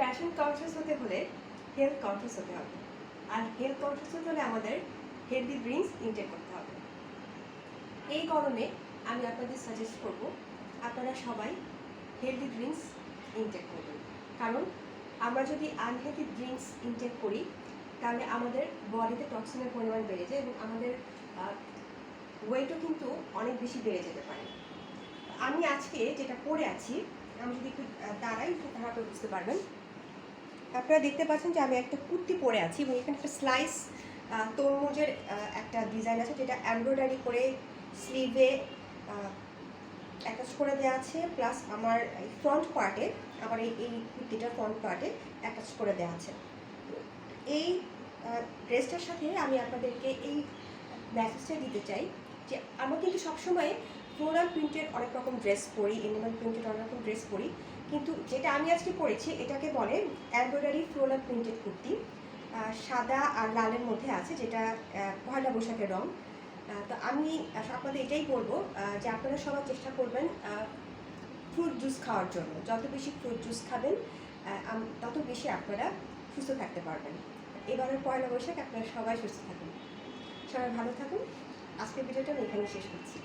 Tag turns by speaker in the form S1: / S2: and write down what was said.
S1: Fashion conscious হতে হলে health conscious হতে হবে। আর হেলথ কনসিয়াস হতে হলে আমাদের হেলদি ড্রিঙ্কস ইনটেক করতে হবে। এই কারণে আমি আপনাদের সাজেস্ট করব, আপনারা সবাই হেলদি ড্রিঙ্কস ইনটেক করবেন। কারণ আমরা যদি আনহেলদি ড্রিঙ্কস ইনটেক করি, তাহলে আমাদের বডিতে টক্সিনের পরিমাণ বেড়ে যায় এবং আমাদের ওয়েটও কিন্তু অনেক বেশি বেড়ে যেতে পারে। আমি আজকে যেটা পরে আছি, আমি যদি একটু দাঁড়াই তাহলে আপনি বুঝতে পারবেন। আপনারা দেখতে পাচ্ছেন যে আমি একটা কুর্তি পরে আছি এবং এখানে একটা স্লাইস তরমুজের একটা ডিজাইন আছে যেটা এমব্রয়ডারি করে স্লিভে অ্যাটাচ করে দেওয়া আছে প্লাস আমার ফ্রন্ট পার্টে আমার এই এই কুর্তিটার ফ্রন্ট পার্টে অ্যাটাচ করে দেওয়া আছে। এই ড্রেসটার সাথে আমি আপনাদেরকে এই মেসেজটা দিতে চাই যে আমরা কিন্তু সবসময় ফ্লোরাল প্রিন্টেড অনেক রকম ড্রেস পরি এনিমাল প্রিন্টেড অনেক রকম ড্রেস পরি, কিন্তু যেটা আমি আজকে পরেছি, এটাকে বলে এমব্রয়ডারি ফ্লোরাল প্রিন্টেড কুর্তি। সাদা আর লালের মধ্যে আছে, যেটা পয়লা বৈশাখের রং। তো আমি আপনাদের এটাই বলব যে আপনারা সবাই চেষ্টা করবেন ফ্রুট জুস খাওয়ার জন্য। যত বেশি ফ্রুট জুস খাবেন তত বেশি আপনারা সুস্থ থাকতে পারবেন। এবারের পয়লা বৈশাখ আপনারা সবাই সুস্থ থাকুন। সবাই ভালো থাকুন। আজকের ভিডিওটা আমি এখানে শেষ করছি।